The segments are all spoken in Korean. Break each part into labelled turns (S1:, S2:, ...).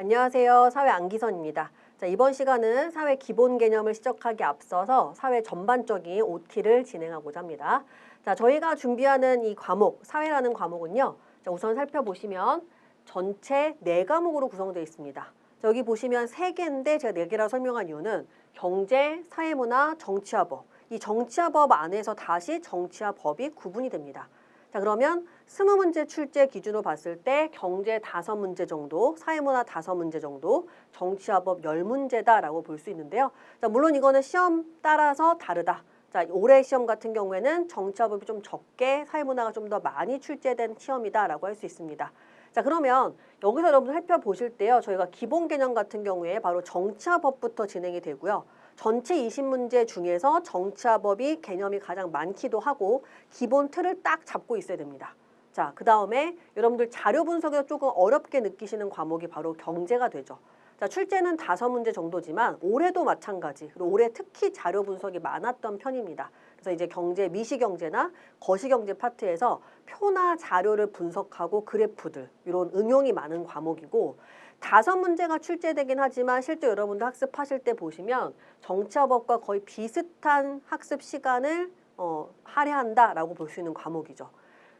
S1: 안녕하세요. 사회 안기선입니다. 자, 이번 시간은 사회 기본 개념을 시작하기 앞서서 사회 전반적인 OT를 진행하고자 합니다. 자, 저희가 준비하는 이 과목, 사회라는 과목은요. 자, 우선 살펴보시면 전체 네 과목으로 구성되어 있습니다. 자, 여기 보시면 세 개인데 제가 네 개라고 설명한 이유는 경제, 사회문화, 정치화법. 이 정치화법 안에서 다시 정치와 법이 구분이 됩니다. 자 그러면 스무 문제 출제 기준으로 봤을 때 경제 다섯 문제 정도, 사회문화 다섯 문제 정도, 정치화법 열 문제다라고 볼 수 있는데요. 자 물론 이거는 시험 따라서 다르다. 자 올해 시험 같은 경우에는 정치화법이 좀 적게, 사회문화가 좀 더 많이 출제된 시험이다라고 할 수 있습니다. 자 그러면 여기서 여러분들 살펴보실 때요. 저희가 기본 개념 같은 경우에 바로 정치화법부터 진행이 되고요. 전체 20문제 중에서 정치화법이 개념이 가장 많기도 하고 기본 틀을 딱 잡고 있어야 됩니다. 자, 그 다음에 여러분들 자료 분석에서 조금 어렵게 느끼시는 과목이 바로 경제가 되죠. 자, 출제는 다섯 문제 정도지만 올해도 마찬가지. 그리고 올해 특히 자료 분석이 많았던 편입니다. 그래서 이제 경제, 미시경제나 거시경제 파트에서 표나 자료를 분석하고 그래프들 이런 응용이 많은 과목이고 다섯 문제가 출제되긴 하지만 실제 여러분들 학습하실 때 보시면 정치화법과 거의 비슷한 학습 시간을 어, 할애한다라고 볼 수 있는 과목이죠.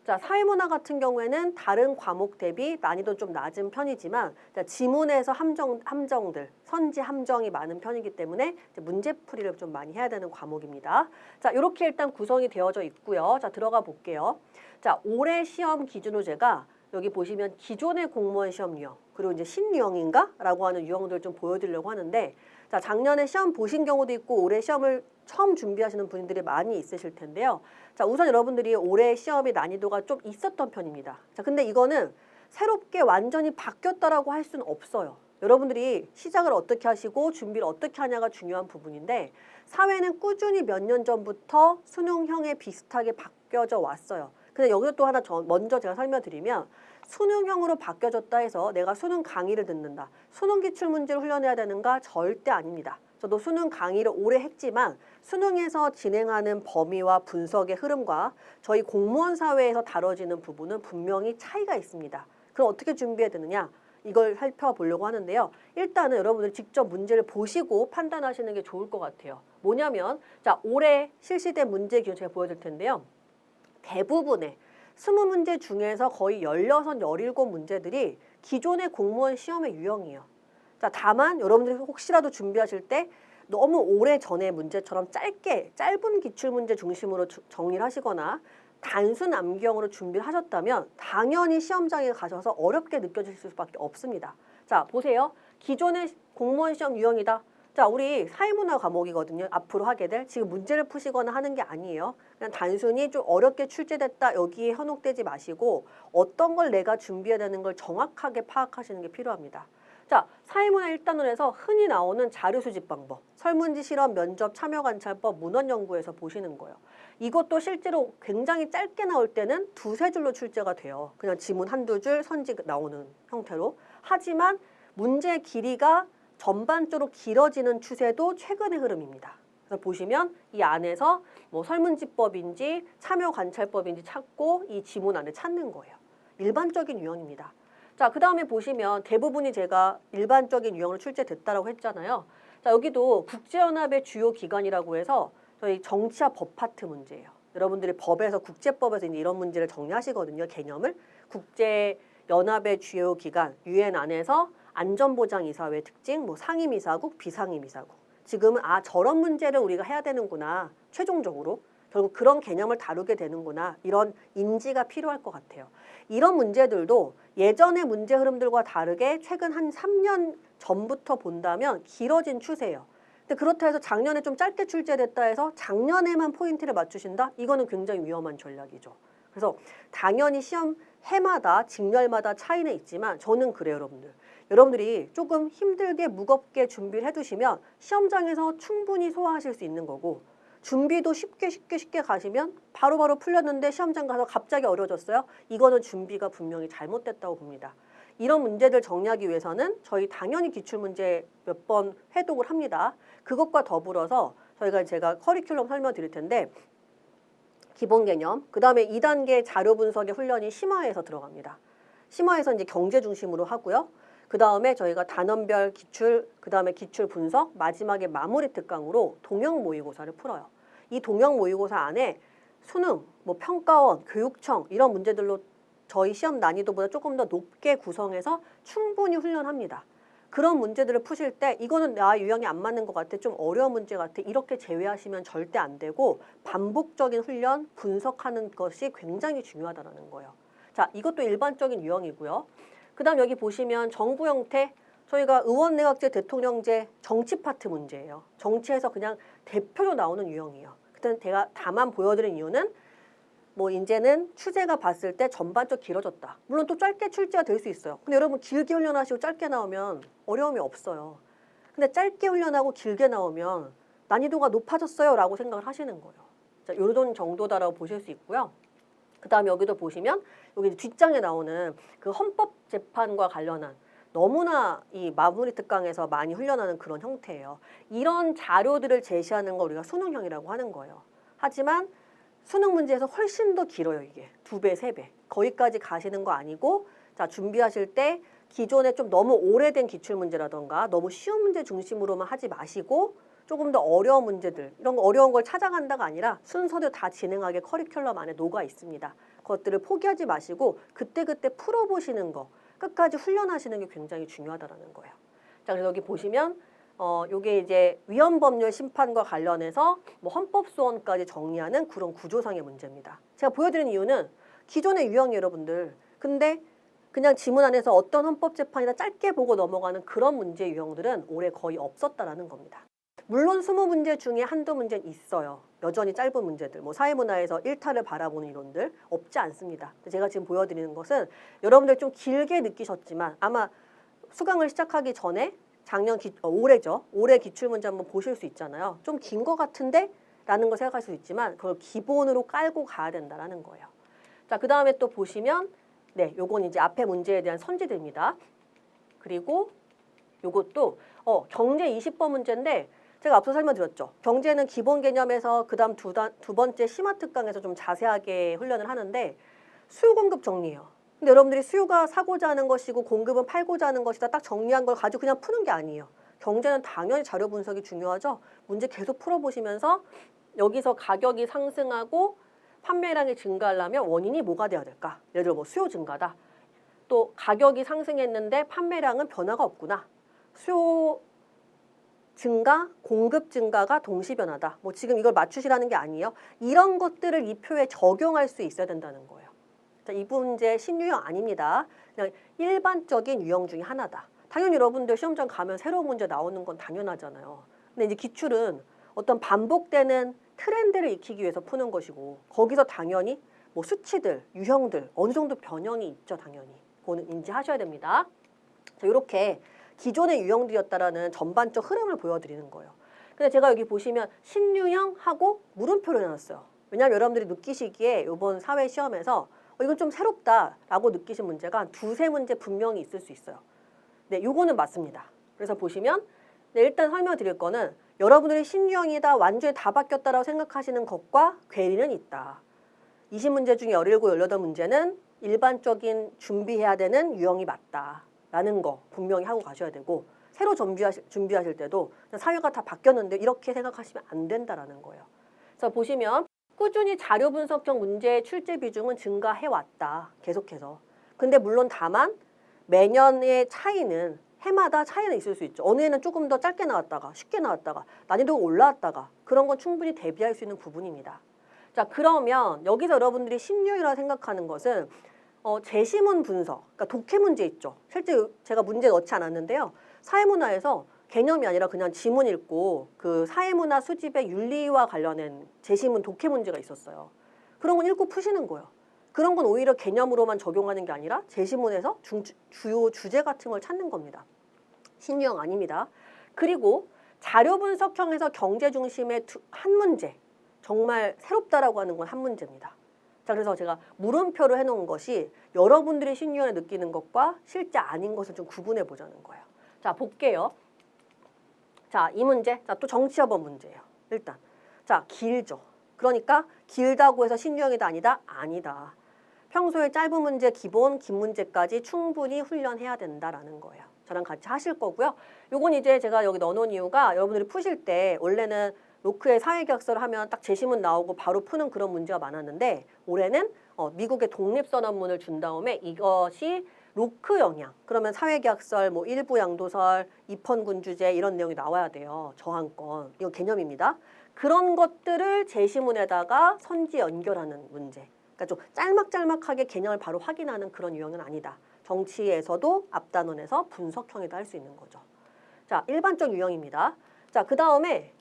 S1: 자, 사회문화 같은 경우에는 다른 과목 대비 난이도 좀 낮은 편이지만 자, 지문에서 함정, 함정들, 선지 함정이 많은 편이기 때문에 문제풀이를 좀 많이 해야 되는 과목입니다. 자, 이렇게 일단 구성이 되어져 있고요. 자, 들어가 볼게요. 자, 올해 시험 기준으로 제가 여기 보시면 기존의 공무원 시험 유형 그리고 이제 신유형인가? 라고 하는 유형들을 좀 보여드리려고 하는데 자 작년에 시험 보신 경우도 있고 올해 시험을 처음 준비하시는 분들이 많이 있으실 텐데요. 자 우선 여러분들이 올해 시험의 난이도가 좀 있었던 편입니다. 자 근데 이거는 새롭게 완전히 바뀌었다라고 할 수는 없어요. 여러분들이 시작을 어떻게 하시고 준비를 어떻게 하냐가 중요한 부분인데 사회는 꾸준히 몇 년 전부터 수능형에 비슷하게 바뀌어져 왔어요. 근데 여기서 또 하나 저 먼저 제가 설명드리면 수능형으로 바뀌어졌다 해서 내가 수능 강의를 듣는다. 수능 기출 문제를 훈련해야 되는가? 절대 아닙니다. 저도 수능 강의를 오래 했지만 수능에서 진행하는 범위와 분석의 흐름과 저희 공무원 사회에서 다뤄지는 부분은 분명히 차이가 있습니다. 그럼 어떻게 준비해야 되느냐? 이걸 살펴보려고 하는데요. 일단은 여러분들 직접 문제를 보시고 판단하시는 게 좋을 것 같아요. 뭐냐면 자 올해 실시된 문제 기준 제가 보여드릴 텐데요. 대부분의 스무 문제 중에서 거의 열여섯, 열일곱 문제들이 기존의 공무원 시험의 유형이에요. 자, 다만 여러분들이 혹시라도 준비하실 때 너무 오래 전의 문제처럼 짧게 짧은 기출 문제 중심으로 주- 정리를 하시거나 단순 암기형으로 준비를 하셨다면 당연히 시험장에 가셔서 어렵게 느껴질 수밖에 없습니다. 자, 보세요. 기존의 공무원 시험 유형이다. 자, 우리 사회문화 과목이거든요. 앞으로 하게 될 지금 문제를 푸시거나 하는 게 아니에요. 그냥 단순히 좀 어렵게 출제됐다 여기에 현혹되지 마시고 어떤 걸 내가 준비해야 되는 걸 정확하게 파악하시는 게 필요합니다. 자, 사회문화 1단으로 해서 흔히 나오는 자료 수집 방법, 설문지 실험, 면접, 참여 관찰법, 문헌 연구에서 보시는 거예요. 이것도 실제로 굉장히 짧게 나올 때는 두세 줄로 출제가 돼요. 그냥 지문 한두 줄 선지 나오는 형태로. 하지만 문제의 길이가 전반적으로 길어지는 추세도 최근의 흐름입니다. 그래서 보시면 이 안에서 뭐 설문지법인지 참여 관찰법인지 찾고 이 지문 안에 찾는 거예요. 일반적인 유형입니다. 자, 그 다음에 보시면 대부분이 제가 일반적인 유형으로 출제됐다라고 했잖아요. 자, 여기도 국제연합의 주요 기관이라고 해서 저희 정치와 법 파트 문제예요. 여러분들이 법에서 국제법에서 이제 이런 문제를 정리하시거든요. 개념을 국제연합의 주요 기관 유엔 안에서 안전보장이사회 특징, 뭐 상임이사국, 비상임이사국. 지금은 아 저런 문제를 우리가 해야 되는구나. 최종적으로 결국 그런 개념을 다루게 되는구나. 이런 인지가 필요할 것 같아요. 이런 문제들도 예전의 문제 흐름들과 다르게 최근 한 3년 전부터 본다면 길어진 추세예요. 근데 그렇다 해서 작년에 좀 짧게 출제됐다 해서 작년에만 포인트를 맞추신다? 이거는 굉장히 위험한 전략이죠. 그래서 당연히 시험 해마다 직렬마다 차이는 있지만 저는 그래요, 여러분들. 여러분들이 조금 힘들게 무겁게 준비를 해두시면 시험장에서 충분히 소화하실 수 있는 거고 준비도 쉽게 쉽게 쉽게 가시면 바로 바로 풀렸는데 시험장 가서 갑자기 어려워졌어요. 이거는 준비가 분명히 잘못됐다고 봅니다. 이런 문제들 정리하기 위해서는 저희 당연히 기출문제 몇번 해독을 합니다. 그것과 더불어서 저희가 제가 커리큘럼 설명 드릴 텐데 기본 개념, 그 다음에 2단계 자료 분석의 훈련이 심화해서 들어갑니다. 심화해서 이제 경제 중심으로 하고요. 그 다음에 저희가 단원별 기출, 그 다음에 기출 분석, 마지막에 마무리 특강으로 동형 모의고사를 풀어요. 이 동형 모의고사 안에 수능, 뭐 평가원, 교육청 이런 문제들로 저희 시험 난이도보다 조금 더 높게 구성해서 충분히 훈련합니다. 그런 문제들을 푸실 때 이거는 나 유형이 안 맞는 것 같아 좀 어려운 문제 같아 이렇게 제외하시면 절대 안 되고 반복적인 훈련 분석하는 것이 굉장히 중요하다는 거예요. 자 이것도 일반적인 유형이고요. 그 다음 여기 보시면 정부 형태 저희가 의원 내각제 대통령제 정치 파트 문제예요. 정치에서 그냥 대표로 나오는 유형이에요. 그때 제가 다만 보여드린 이유는 뭐 이제는 추제가 봤을 때 전반적 길어졌다. 물론 또 짧게 출제가 될 수 있어요. 근데 여러분 길게 훈련하시고 짧게 나오면 어려움이 없어요. 근데 짧게 훈련하고 길게 나오면 난이도가 높아졌어요 라고 생각을 하시는 거예요. 자, 요런 정도다라고 보실 수 있고요. 그 다음에 여기도 보시면 여기 뒷장에 나오는 그 헌법 재판과 관련한 너무나 이 마무리 특강에서 많이 훈련하는 그런 형태예요. 이런 자료들을 제시하는 걸 우리가 수능형이라고 하는 거예요. 하지만 수능 문제에서 훨씬 더 길어요, 이게. 두 배, 세 배. 거기까지 가시는 거 아니고, 자, 준비하실 때 기존에 좀 너무 오래된 기출 문제라던가 너무 쉬운 문제 중심으로만 하지 마시고 조금 더 어려운 문제들, 이런 거 어려운 걸 찾아간다가 아니라 순서대로 다 진행하게 커리큘럼 안에 녹아 있습니다. 그것들을 포기하지 마시고 그때그때 풀어보시는 거, 끝까지 훈련하시는 게 굉장히 중요하다라는 거예요. 자, 그래서 여기 보시면 어, 요게 이제 위헌 법률 심판과 관련해서 뭐 헌법 소원까지 정리하는 그런 구조상의 문제입니다. 제가 보여드린 이유는 기존의 유형 여러분들 근데 그냥 지문 안에서 어떤 헌법 재판이나 짧게 보고 넘어가는 그런 문제 유형들은 올해 거의 없었다라는 겁니다. 물론 스무 문제 중에 한두 문제는 있어요. 여전히 짧은 문제들, 뭐 사회문화에서 일탈을 바라보는 이론들 없지 않습니다. 제가 지금 보여드리는 것은 여러분들 좀 길게 느끼셨지만 아마 수강을 시작하기 전에 작년 기, 어, 올해죠. 올해 기출 문제 한번 보실 수 있잖아요. 좀 긴 것 같은데? 라는 걸 생각할 수 있지만 그걸 기본으로 깔고 가야 된다라는 거예요. 자, 그 다음에 또 보시면 네, 요건 이제 앞에 문제에 대한 선지들입니다. 그리고 요것도 어, 경제 20번 문제인데 제가 앞서 설명드렸죠. 경제는 기본 개념에서 그다음 두, 단, 두 번째 심화 특강에서 좀 자세하게 훈련을 하는데 수요 공급 정리예요. 근데 여러분들이 수요가 사고자 하는 것이고 공급은 팔고자 하는 것이다. 딱 정리한 걸 가지고 그냥 푸는 게 아니에요. 경제는 당연히 자료 분석이 중요하죠. 문제 계속 풀어보시면서 여기서 가격이 상승하고 판매량이 증가하려면 원인이 뭐가 돼야 될까? 예를 들어 뭐 수요 증가다. 또 가격이 상승했는데 판매량은 변화가 없구나. 수요 증가, 공급 증가가 동시 변화다. 뭐 지금 이걸 맞추시라는 게 아니에요. 이런 것들을 이 표에 적용할 수 있어야 된다는 거예요. 자, 이 문제 신유형 아닙니다. 그냥 일반적인 유형 중에 하나다. 당연히 여러분들 시험장 가면 새로운 문제 나오는 건 당연하잖아요. 근데 이제 기출은 어떤 반복되는 트렌드를 익히기 위해서 푸는 것이고 거기서 당연히 뭐 수치들, 유형들 어느 정도 변형이 있죠, 당연히. 그거는 인지하셔야 됩니다. 자, 이렇게 기존의 유형들이었다라는 전반적 흐름을 보여드리는 거예요. 근데 제가 여기 보시면 신유형하고 물음표를 해놨어요. 왜냐하면 여러분들이 느끼시기에 이번 사회 시험에서 어, 이건 좀 새롭다라고 느끼신 문제가 한 두세 문제 분명히 있을 수 있어요. 네, 요거는 맞습니다. 그래서 보시면 네, 일단 설명드릴 거는 여러분들이 신유형이다, 완전히 다 바뀌었다라고 생각하시는 것과 괴리는 있다. 20문제 중에 17, 18문제는 일반적인 준비해야 되는 유형이 맞다. 라는 거 분명히 하고 가셔야 되고 새로 준비하실, 준비하실 때도 사회가 다 바뀌었는데 이렇게 생각하시면 안 된다라는 거예요. 그래서 보시면 꾸준히 자료 분석형 문제의 출제 비중은 증가해 왔다. 계속해서. 근데 물론 다만 매년의 차이는 해마다 차이는 있을 수 있죠. 어느 해는 조금 더 짧게 나왔다가 쉽게 나왔다가 난이도가 올라왔다가 그런 건 충분히 대비할 수 있는 부분입니다. 자 그러면 여기서 여러분들이 신유이라 생각하는 것은 어, 제시문 분석, 그러니까 독해 문제 있죠. 실제 제가 문제 넣지 않았는데요. 사회문화에서 개념이 아니라 그냥 지문 읽고 그 사회문화 수집의 윤리와 관련된 제시문 독해 문제가 있었어요. 그런 건 읽고 푸시는 거예요. 그런 건 오히려 개념으로만 적용하는 게 아니라 제시문에서 중, 주요 주제 같은 걸 찾는 겁니다. 신유형 아닙니다. 그리고 자료 분석형에서 경제 중심의 두, 한 문제, 정말 새롭다라고 하는 건 한 문제입니다. 자, 그래서 제가 물음표를 해놓은 것이 여러분들이 신유형에 느끼는 것과 실제 아닌 것을 좀 구분해 보자는 거예요. 자, 볼게요. 자, 이 문제. 자, 또 정치여법 문제예요. 일단. 자, 길죠. 그러니까 길다고 해서 신유형이다 아니다? 아니다. 평소에 짧은 문제 기본, 긴 문제까지 충분히 훈련해야 된다라는 거예요. 저랑 같이 하실 거고요. 요건 이제 제가 여기 넣어놓은 이유가 여러분들이 푸실 때 원래는 로크의 사회계약서를 하면 딱 제시문 나오고 바로 푸는 그런 문제가 많았는데 올해는 어, 미국의 독립선언문을 준 다음에 이것이 로크 영향 그러면 사회계약설 뭐 일부 양도설 입헌군 주제 이런 내용이 나와야 돼요 저항권. 이거 개념입니다. 그런 것들을 제시문에다가 선지 연결하는 문제. 그러니까 좀 짤막짤막하게 개념을 바로 확인하는 그런 유형은 아니다. 정치에서도 앞단원에서 분석형에도 할 수 있는 거죠. 자 일반적 유형입니다. 자 그 다음에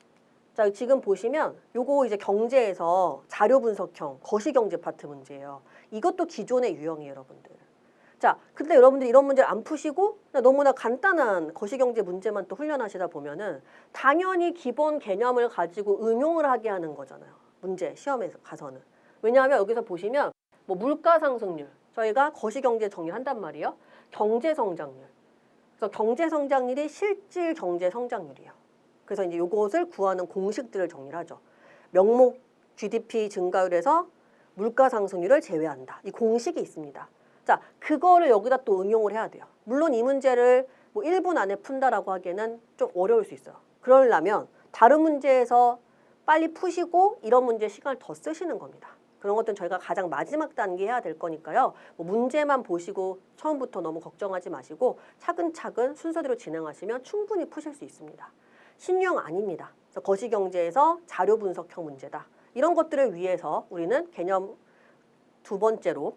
S1: 자, 지금 보시면 요거 이제 경제에서 자료 분석형 거시 경제 파트 문제예요. 이것도 기존의 유형이에요, 여러분들. 자, 근데 여러분들 이런 문제를 안 푸시고 너무나 간단한 거시경제 문제만 또 훈련하시다 보면은 당연히 기본 개념을 가지고 응용을 하게 하는 거잖아요. 문제 시험에 가서는. 왜냐하면 여기서 보시면 뭐 물가 상승률 저희가 거시경제 정리를 한단 말이에요. 경제 성장률. 그래서 경제 성장률이 실질 경제 성장률이에요. 그래서 이제 요것을 구하는 공식들을 정리를 하죠. 명목 GDP 증가율에서 물가 상승률을 제외한다. 이 공식이 있습니다. 자, 그거를 여기다 또 응용을 해야 돼요. 물론 이 문제를 뭐 1분 안에 푼다라고 하기에는 좀 어려울 수 있어요. 그러려면 다른 문제에서 빨리 푸시고 이런 문제 시간을 더 쓰시는 겁니다. 그런 것들은 저희가 가장 마지막 단계 해야 될 거니까요. 뭐 문제만 보시고 처음부터 너무 걱정하지 마시고 차근차근 순서대로 진행하시면 충분히 푸실 수 있습니다. 신유형 아닙니다. 거시경제에서 자료 분석형 문제다. 이런 것들을 위해서 우리는 개념 두 번째로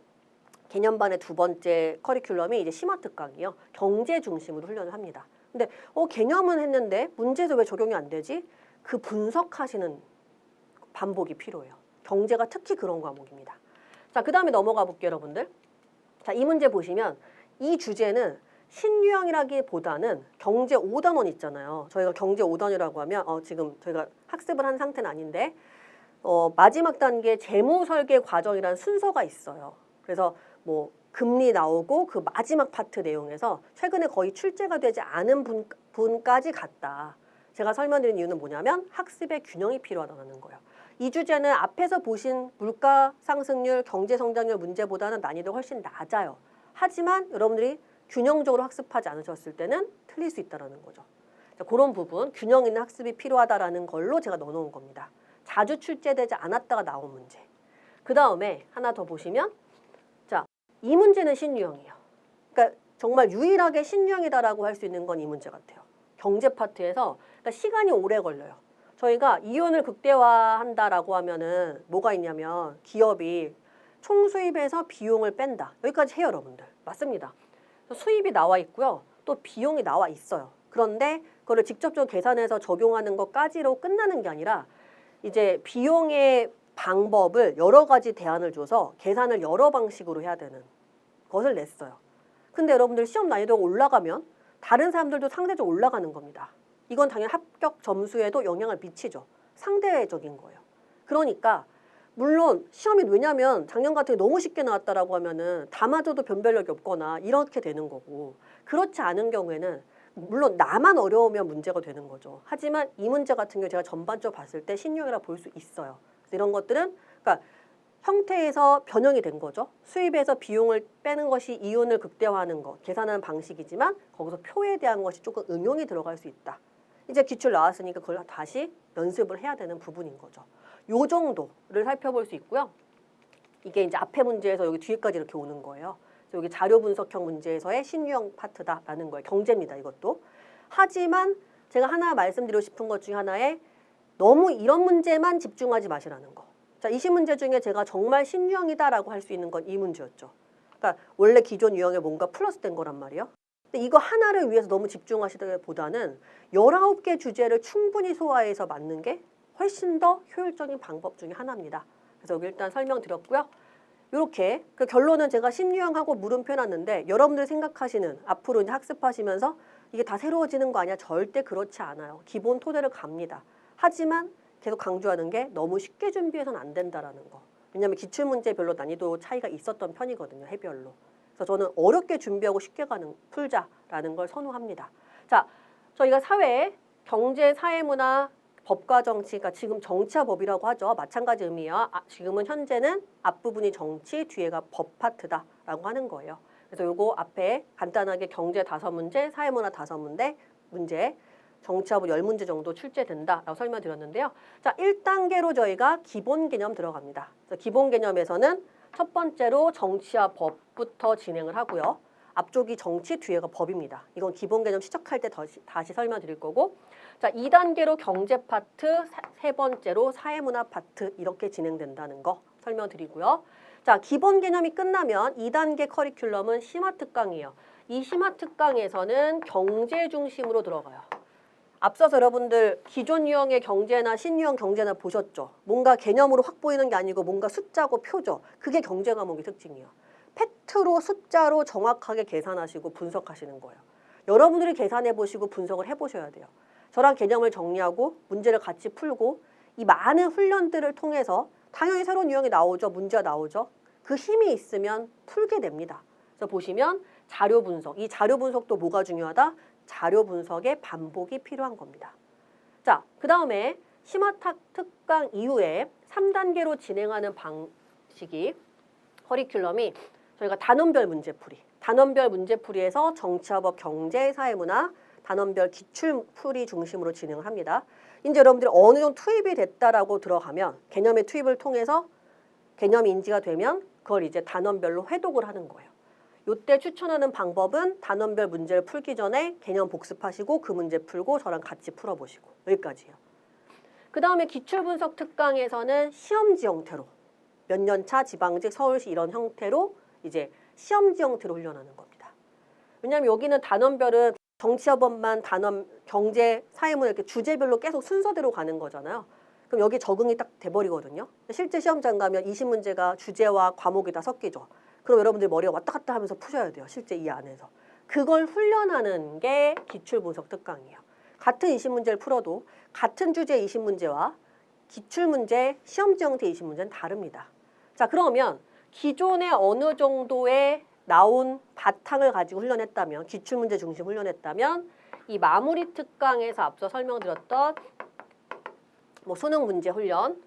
S1: 개념반의 두 번째 커리큘럼이 이제 심화특 강이요. 경제 중심으로 훈련을 합니다. 근데 어 개념은 했는데 문제에서 왜 적용이 안 되지? 그 분석하시는 반복이 필요해요. 경제가 특히 그런 과목입니다. 자, 그 다음에 넘어가 볼게요, 여러분들. 자, 이 문제 보시면 이 주제는 신유형이라기보다는 경제 5단원 있잖아요. 저희가 경제 5단이라고 하면 어, 지금 저희가 학습을 한 상태는 아닌데 어, 마지막 단계 재무 설계 과정이라는 순서가 있어요. 그래서 뭐 금리 나오고 그 마지막 파트 내용에서 최근에 거의 출제가 되지 않은 분, 분까지 갔다. 제가 설명드린 이유는 뭐냐면 학습의 균형이 필요하다는 거예요. 이 주제는 앞에서 보신 물가 상승률, 경제 성장률 문제보다는 난이도가 훨씬 낮아요. 하지만 여러분들이 균형적으로 학습하지 않으셨을 때는 틀릴 수 있다는 거죠. 자, 그런 부분 균형 있는 학습이 필요하다라는 걸로 제가 넣어놓은 겁니다. 자주 출제되지 않았다가 나온 문제. 그 다음에 하나 더 보시면 자, 이 문제는 신유형이에요. 그러니까 정말 유일하게 신유형이다라고 할 수 있는 건 이 문제 같아요. 경제 파트에서 그러니까 시간이 오래 걸려요. 저희가 이윤을 극대화한다라고 하면은 뭐가 있냐면 기업이 총수입에서 비용을 뺀다. 여기까지 해요, 여러분들. 맞습니다. 수입이 나와 있고요. 또 비용이 나와 있어요. 그런데 그거를 직접적으로 계산해서 적용하는 것까지로 끝나는 게 아니라 이제 비용의 방법을 여러 가지 대안을 줘서 계산을 여러 방식으로 해야 되는 것을 냈어요. 근데 여러분들 시험 난이도가 올라가면 다른 사람들도 상대적으로 올라가는 겁니다. 이건 당연히 합격 점수에도 영향을 미치죠. 상대적인 거예요. 그러니까 물론 시험이 왜냐면 작년 같은 게 너무 쉽게 나왔다라고 하면은 다 맞아도 변별력이 없거나 이렇게 되는 거고 그렇지 않은 경우에는 물론 나만 어려우면 문제가 되는 거죠. 하지만 이 문제 같은 경우 제가 전반적으로 봤을 때 신용이라 볼 수 있어요. 그래서 이런 것들은 그러니까 형태에서 변형이 된 거죠. 수입에서 비용을 빼는 것이 이윤을 극대화하는 것, 계산하는 방식이지만 거기서 표에 대한 것이 조금 응용이 들어갈 수 있다. 이제 기출 나왔으니까 그걸 다시 연습을 해야 되는 부분인 거죠. 요 정도를 살펴볼 수 있고요. 이게 이제 앞에 문제에서 여기 뒤에까지 이렇게 오는 거예요. 여기 자료 분석형 문제에서의 신유형 파트다라는 거예요. 경제입니다. 이것도. 하지만 제가 하나 말씀드리고 싶은 것 중에 하나에 너무 이런 문제만 집중하지 마시라는 거. 자, 20문제 중에 제가 정말 신유형이다라고 할 수 있는 건 이 문제였죠. 그러니까 원래 기존 유형에 뭔가 플러스 된 거란 말이에요. 근데 이거 하나를 위해서 너무 집중하시기보다는 19개 주제를 충분히 소화해서 맞는 게 훨씬 더 효율적인 방법 중에 하나입니다. 그래서 여기 일단 설명드렸고요. 이렇게 그 결론은 제가 신유형하고 물음표 해놨는데 여러분들 생각하시는 앞으로 이제 학습하시면서 이게 다 새로워지는 거 아니야? 절대 그렇지 않아요. 기본 토대를 갑니다. 하지만 계속 강조하는 게 너무 쉽게 준비해서는 안 된다라는 거. 왜냐하면 기출문제별로 난이도 차이가 있었던 편이거든요. 해별로. 그래서 저는 어렵게 준비하고 쉽게 가는 풀자라는 걸 선호합니다. 자, 저희가 사회, 경제, 사회문화 법과 정치가 지금 정치와 법이라고 하죠. 마찬가지 의미야. 아, 지금은 현재는 앞부분이 정치, 뒤에가 법 파트다라고 하는 거예요. 그래서 요거 앞에 간단하게 경제 다섯 문제, 사회문화 다섯 문제, 문제, 정치하고 열 문제 정도 출제된다라고 설명드렸는데요. 자, 1단계로 저희가 기본 개념 들어갑니다. 기본 개념에서는 첫 번째로 정치와 법부터 진행을 하고요. 앞쪽이 정치, 뒤에가 법입니다. 이건 기본 개념 시작할 때 다시, 다시 설명드릴 거고 자, 2단계로 경제 파트, 사- 세 번째로 사회문화 파트 이렇게 진행된다는 거 설명드리고요. 자, 기본 개념이 끝나면 2단계 커리큘럼은 심화 특 강이에요. 이 심화 특 강에서는 경제 중심으로 들어가요. 앞서서 여러분들 기존 유형의 경제나 신유형 경제나 보셨죠? 뭔가 개념으로 확 보이는 게 아니고 뭔가 숫자고 표죠. 그게 경제 과목의 특징이에요. 팩트로 숫자로 정확하게 계산하시고 분석하시는 거예요. 여러분들이 계산해 보시고 분석을 해 보셔야 돼요. 저랑 개념을 정리하고 문제를 같이 풀고 이 많은 훈련들을 통해서 당연히 새로운 유형이 나오죠. 문제가 나오죠. 그 힘이 있으면 풀게 됩니다. 그래서 보시면 자료 분석. 이 자료 분석도 뭐가 중요하다? 자료 분석의 반복이 필요한 겁니다. 자, 그 다음에 심화탁 특강 이후에 3단계로 진행하는 방식이 커리큘럼이 저희가 단원별 문제풀이, 단원별 문제풀이에서 정치화법, 경제, 사회문화, 단원별 기출풀이 중심으로 진행을 합니다. 이제 여러분들이 어느 정도 투입이 됐다라고 들어가면 개념의 투입을 통해서 개념이 인지가 되면 그걸 이제 단원별로 회독을 하는 거예요. 요때 추천하는 방법은 단원별 문제를 풀기 전에 개념 복습하시고 그 문제 풀고 저랑 같이 풀어보시고 여기까지요. 그 다음에 기출분석 특강에서는 시험지 형태로 몇 년 차 지방직 서울시 이런 형태로 이제 시험지 형태로 훈련하는 겁니다. 왜냐하면 여기는 단원별은 정치화법만 단원 경제 사회문 이렇게 주제별로 계속 순서대로 가는 거잖아요. 그럼 여기 적응이 딱 돼버리거든요. 실제 시험장 가면 20문제가 주제와 과목이 다 섞이죠. 그럼 여러분들 머리가 왔다 갔다 하면서 푸셔야 돼요. 실제 이 안에서. 그걸 훈련하는 게 기출분석 특강이에요. 같은 20문제를 풀어도 같은 주제 20문제와 기출문제, 시험지 형태 20문제는 다릅니다. 자, 그러면 기존에 어느 정도의 나온 바탕을 가지고 훈련했다면, 기출문제 중심 훈련했다면, 이 마무리 특강에서 앞서 설명드렸던 뭐 수능 문제 훈련,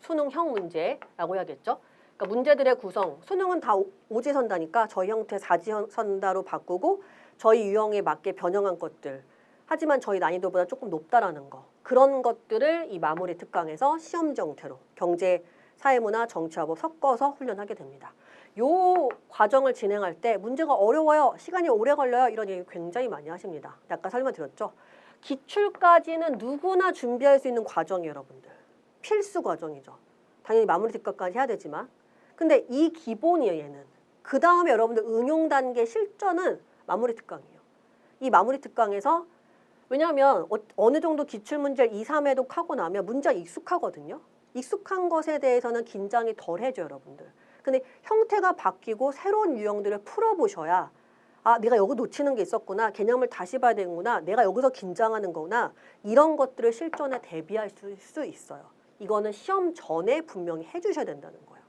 S1: 수능형 문제라고 해야겠죠. 그러니까 문제들의 구성, 수능은 다 오- 오지선다니까 저희 형태 사지선다로 바꾸고 저희 유형에 맞게 변형한 것들. 하지만 저희 난이도보다 조금 높다라는 거. 그런 것들을 이 마무리 특강에서 시험 형태로 경제, 사회문화, 정치화법 섞어서 훈련하게 됩니다. 요 과정을 진행할 때 문제가 어려워요. 시간이 오래 걸려요. 이런 얘기 굉장히 많이 하십니다. 아까 설명드렸죠. 기출까지는 누구나 준비할 수 있는 과정이에요, 여러분들. 필수 과정이죠. 당연히 마무리 특강까지 해야 되지만 근데 이 기본이에요 얘는 그 다음에 여러분들 응용 단계 실전은 마무리 특강이에요 이 마무리 특강에서 왜냐하면 어, 어느 정도 기출 문제를 2, 3회독 하고 나면 문제가 익숙하거든요 익숙한 것에 대해서는 긴장이 덜해져 여러분들 근데 형태가 바뀌고 새로운 유형들을 풀어보셔야 아 내가 여기 놓치는 게 있었구나 개념을 다시 봐야 되는구나 내가 여기서 긴장하는 거구나 이런 것들을 실전에 대비할 수, 수 있어요 이거는 시험 전에 분명히 해주셔야 된다는 거예요.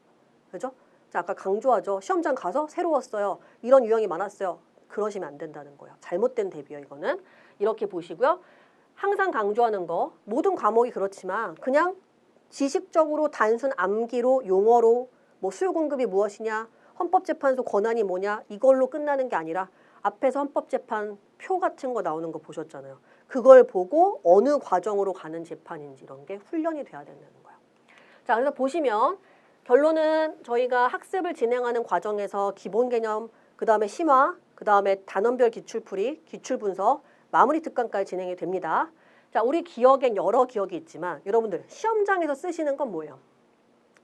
S1: 그죠? 자, 아까 강조하죠. 시험장 가서 새로웠어요. 이런 유형이 많았어요. 그러시면 안 된다는 거예요. 잘못된 대비요, 이거는. 이렇게 보시고요. 항상 강조하는 거, 모든 과목이 그렇지만 그냥 지식적으로 단순 암기로 용어로 뭐 수요 공급이 무엇이냐, 헌법재판소 권한이 뭐냐 이걸로 끝나는 게 아니라 앞에서 헌법재판 표 같은 거 나오는 거 보셨잖아요. 그걸 보고 어느 과정으로 가는 재판인지 이런 게 훈련이 돼야 된다는 거예요. 자, 그래서 보시면 결론은 저희가 학습을 진행하는 과정에서 기본 개념, 그 다음에 심화, 그 다음에 단원별 기출풀이, 기출 분석, 마무리 특강까지 진행이 됩니다. 자, 우리 기억엔 여러 기억이 있지만 여러분들 시험장에서 쓰시는 건 뭐예요?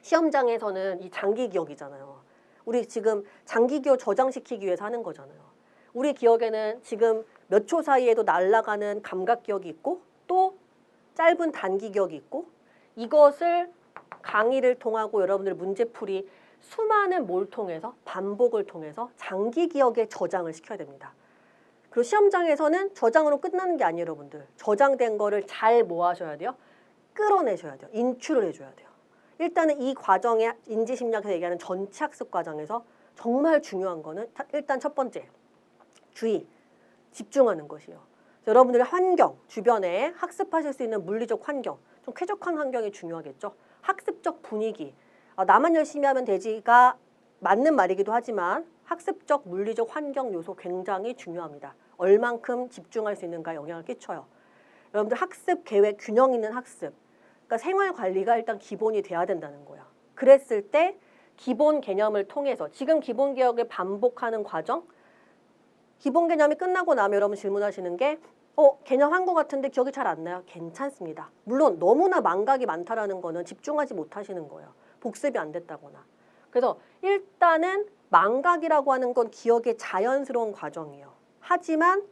S1: 시험장에서는 이 장기 기억이잖아요. 우리 지금 장기 기억 저장시키기 위해서 하는 거잖아요. 우리 기억에는 지금 몇 초 사이에도 날아가는 감각 기억이 있고 또 짧은 단기 기억이 있고 이것을 강의를 통하고 여러분들 문제풀이 수많은 뭘 통해서 반복을 통해서 장기 기억에 저장을 시켜야 됩니다. 그리고 시험장에서는 저장으로 끝나는 게 아니에요, 여러분들. 저장된 거를 잘뭐 하셔야 돼요? 끌어내셔야 돼요. 인출을 해줘야 돼요. 일단은 이 과정에 인지심리학에서 얘기하는 전체 학습 과정에서 정말 중요한 거는 타- 일단 첫 번째 주의 집중하는 것이요. 여러분들의 환경, 주변에 학습하실 수 있는 물리적 환경, 좀 쾌적한 환경이 중요하겠죠. 학습적 분위기. 어, 나만 열심히 하면 되지가 맞는 말이기도 하지만 학습적 물리적 환경 요소 굉장히 중요합니다. 얼만큼 집중할 수 있는가 영향을 끼쳐요. 여러분들 학습 계획 균형 있는 학습. 그러니까 생활 관리가 일단 기본이 돼야 된다는 거야. 그랬을 때 기본 개념을 통해서 지금 기본 개혁을 반복하는 과정 기본 개념이 끝나고 나면 여러분 질문하시는 게 어, 개념 한 것 같은데 기억이 잘 안 나요. 괜찮습니다. 물론 너무나 망각이 많다라는 거는 집중하지 못하시는 거예요. 복습이 안 됐다거나. 그래서 일단은 망각이라고 하는 건 기억의 자연스러운 과정이에요. 하지만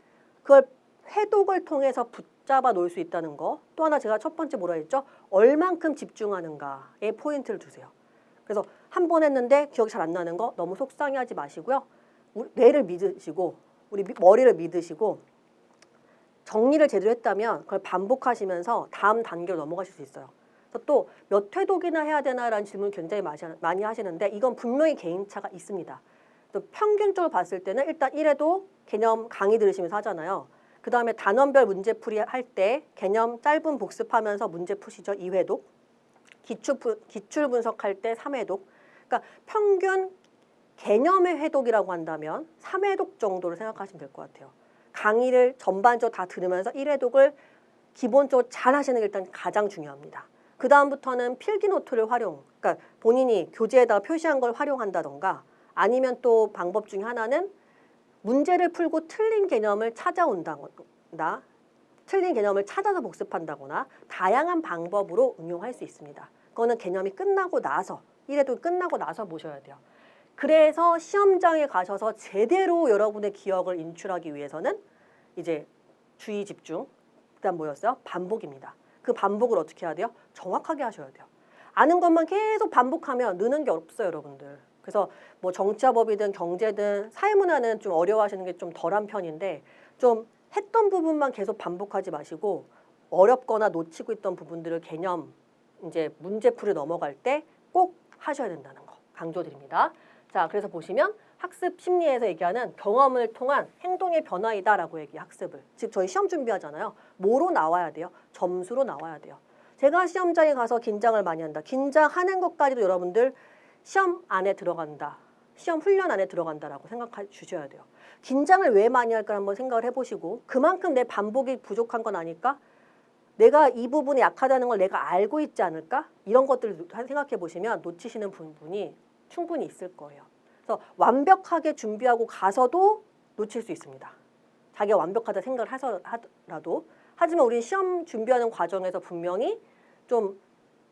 S1: 그걸 회독을 통해서 붙잡아 놓을 수 있다는 거. 또 하나 제가 첫 번째 뭐라 했죠? 얼만큼 집중하는가에 포인트를 두세요. 그래서 한 번 했는데 기억이 잘 안 나는 거 너무 속상해하지 마시고요. 우리 뇌를 믿으시고 우리 미- 머리를 믿으시고 정리를 제대로 했다면 그걸 반복하시면서 다음 단계로 넘어가실 수 있어요. 그래서 또몇 회독이나 해야 되나라는 질문 굉장히 많이 하시는데 이건 분명히 개인차가 있습니다. 또 평균적으로 봤을 때는 일단 1회독 개념 강의 들으시면서 하잖아요. 그 다음에 단원별 문제풀이 할 때 개념 짧은 복습하면서 문제 푸시죠. 2회독. 기출, 분- 기출 분석할 때 3회독. 그러니까 평균 개념의 회독이라고 한다면 3회독 정도를 생각하시면 될 것 같아요. 강의를 전반적으로 다 들으면서 1회독을 기본적으로 잘 하시는 게 일단 가장 중요합니다. 그 다음부터는 필기 노트를 활용, 그러니까 본인이 교재에다가 표시한 걸 활용한다던가 아니면 또 방법 중에 하나는 문제를 풀고 틀린 개념을 찾아온다거나 틀린 개념을 찾아서 복습한다거나 다양한 방법으로 응용할 수 있습니다. 그거는 개념이 끝나고 나서 1회독 끝나고 나서 보셔야 돼요. 그래서 시험장에 가셔서 제대로 여러분의 기억을 인출하기 위해서는 이제 주의 집중, 그다음 뭐였어요? 반복입니다. 그 반복을 어떻게 해야 돼요? 정확하게 하셔야 돼요. 아는 것만 계속 반복하면 느는 게 없어요, 여러분들. 그래서 뭐 정치화법이든 경제든 사회문화는 좀 어려워하시는 게 좀 덜한 편인데 좀 했던 부분만 계속 반복하지 마시고 어렵거나 놓치고 있던 부분들을 개념 이제 문제풀이 넘어갈 때 꼭 하셔야 된다는 거 강조드립니다. 자, 그래서 보시면 학습 심리에서 얘기하는 경험을 통한 행동의 변화이다라고 얘기 학습을. 즉 저희 시험 준비하잖아요. 뭐로 나와야 돼요? 점수로 나와야 돼요. 제가 시험장에 가서 긴장을 많이 한다. 긴장하는 것까지도 여러분들 시험 안에 들어간다. 시험 훈련 안에 들어간다라고 생각해 주셔야 돼요. 긴장을 왜 많이 할까 한번 생각을 해보시고 그만큼 내 반복이 부족한 건 아닐까? 내가 이 부분이 약하다는 걸 내가 알고 있지 않을까? 이런 것들을 생각해 보시면 놓치시는 부분이 충분히 있을 거예요. 그래서 완벽하게 준비하고 가서도 놓칠 수 있습니다. 자기가 완벽하다 생각을 하더라도 하지만 우리 시험 준비하는 과정에서 분명히 좀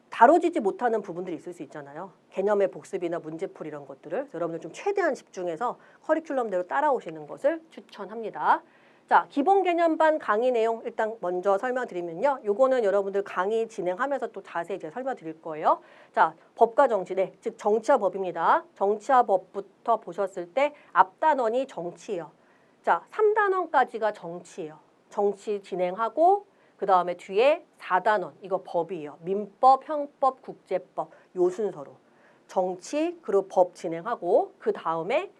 S1: 다뤄지지 못하는 부분들이 있을 수 있잖아요. 개념의 복습이나 문제풀이 이런 것들을 여러분들 좀 최대한 집중해서 커리큘럼대로 따라오시는 것을 추천합니다. 자, 기본 개념반 강의 내용 일단 먼저 설명드리면요. 요거는 여러분들 강의 진행하면서 또 자세히 제가 설명드릴 거예요. 자, 법과 정치, 네, 즉 정치와 법입니다. 정치와 법부터 보셨을 때 앞단원이 정치예요. 자, 3단원까지가 정치예요. 정치 진행하고 그 다음에 뒤에 4단원 이거 법이에요. 민법, 형법, 국제법 요 순서로 정치 그리고 법 진행하고 그 다음에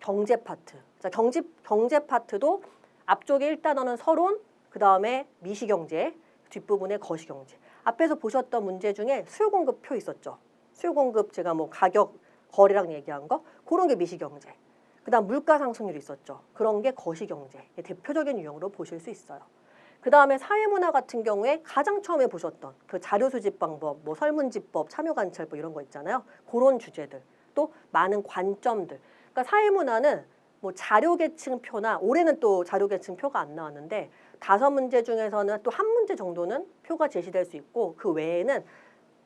S1: 경제 파트. 자, 경제 경제 파트도 앞쪽에 1단원은 서론, 그 다음에 미시경제, 뒷부분에 거시경제. 앞에서 보셨던 문제 중에 수요 공급 표 있었죠. 수요 공급 제가 뭐 가격 거래량 얘기한 거 그런 게 미시경제. 그다음 물가 상승률이 있었죠. 그런 게 거시경제. 대표적인 유형으로 보실 수 있어요. 그 다음에 사회문화 같은 경우에 가장 처음에 보셨던 그 자료 수집 방법, 뭐 설문지법, 참여 관찰법 이런 거 있잖아요. 그런 주제들, 또 많은 관점들. 그러니까 사회문화는 뭐 자료 계층표나 올해는 또 자료 계층표가 안 나왔는데 다섯 문제 중에서는 또 한 문제 정도는 표가 제시될 수 있고 그 외에는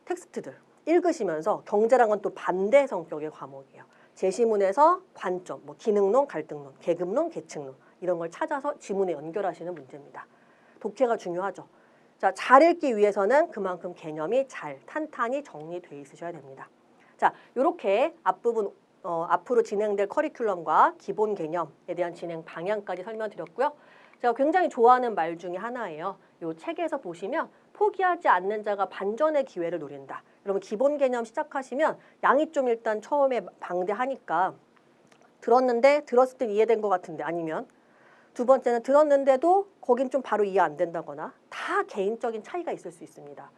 S1: 텍스트들 읽으시면서 경제랑은 또 반대 성격의 과목이에요. 제시문에서 관점, 뭐 기능론, 갈등론, 계급론, 계층론 이런 걸 찾아서 지문에 연결하시는 문제입니다. 독해가 중요하죠. 자, 잘 읽기 위해서는 그만큼 개념이 잘 탄탄히 정리돼 있으셔야 됩니다. 자, 이렇게 앞부분 어, 앞으로 진행될 커리큘럼과 기본 개념에 대한 진행 방향까지 설명드렸고요. 제가 굉장히 좋아하는 말 중에 하나예요. 이 책에서 보시면 포기하지 않는 자가 반전의 기회를 노린다. 여러분 기본 개념 시작하시면 양이 좀 일단 처음에 방대하니까 들었는데 들었을 땐 이해된 것 같은데 아니면 두 번째는 들었는데도 거긴 좀 바로 이해 안 된다거나 다 개인적인 차이가 있을 수 있습니다.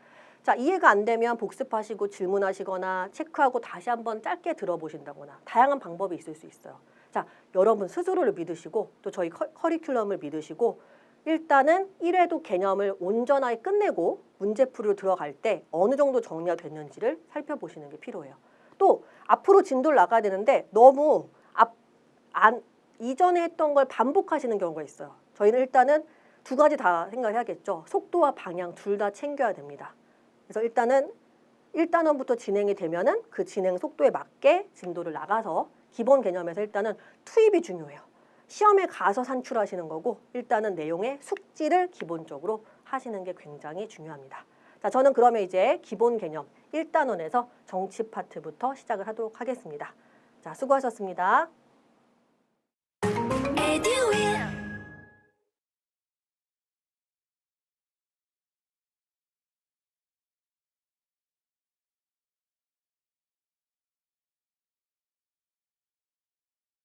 S1: 자, 이해가 안 되면 복습하시고 질문하시거나 체크하고 다시 한번 짧게 들어보신다거나 다양한 방법이 있을 수 있어요. 자, 여러분 스스로를 믿으시고 또 저희 커, 커리큘럼을 믿으시고 일단은 1회도 개념을 온전하게 끝내고 문제풀이로 들어갈 때 어느 정도 정리가 됐는지를 살펴보시는 게 필요해요. 또 앞으로 진도를 나가야 되는데 너무 앞, 안, 이전에 했던 걸 반복하시는 경우가 있어요. 저희는 일단은 두 가지 다 생각해야겠죠. 속도와 방향 둘 다 챙겨야 됩니다. 그래서 일단은 1단원부터 진행이 되면은 그 진행 속도에 맞게 진도를 나가서 기본 개념에서 일단은 투입이 중요해요. 시험에 가서 산출하시는 거고 일단은 내용의 숙지를 기본적으로 하시는 게 굉장히 중요합니다. 자, 저는 그러면 이제 기본 개념 1단원에서 정치 파트부터 시작을 하도록 하겠습니다. 자, 수고하셨습니다.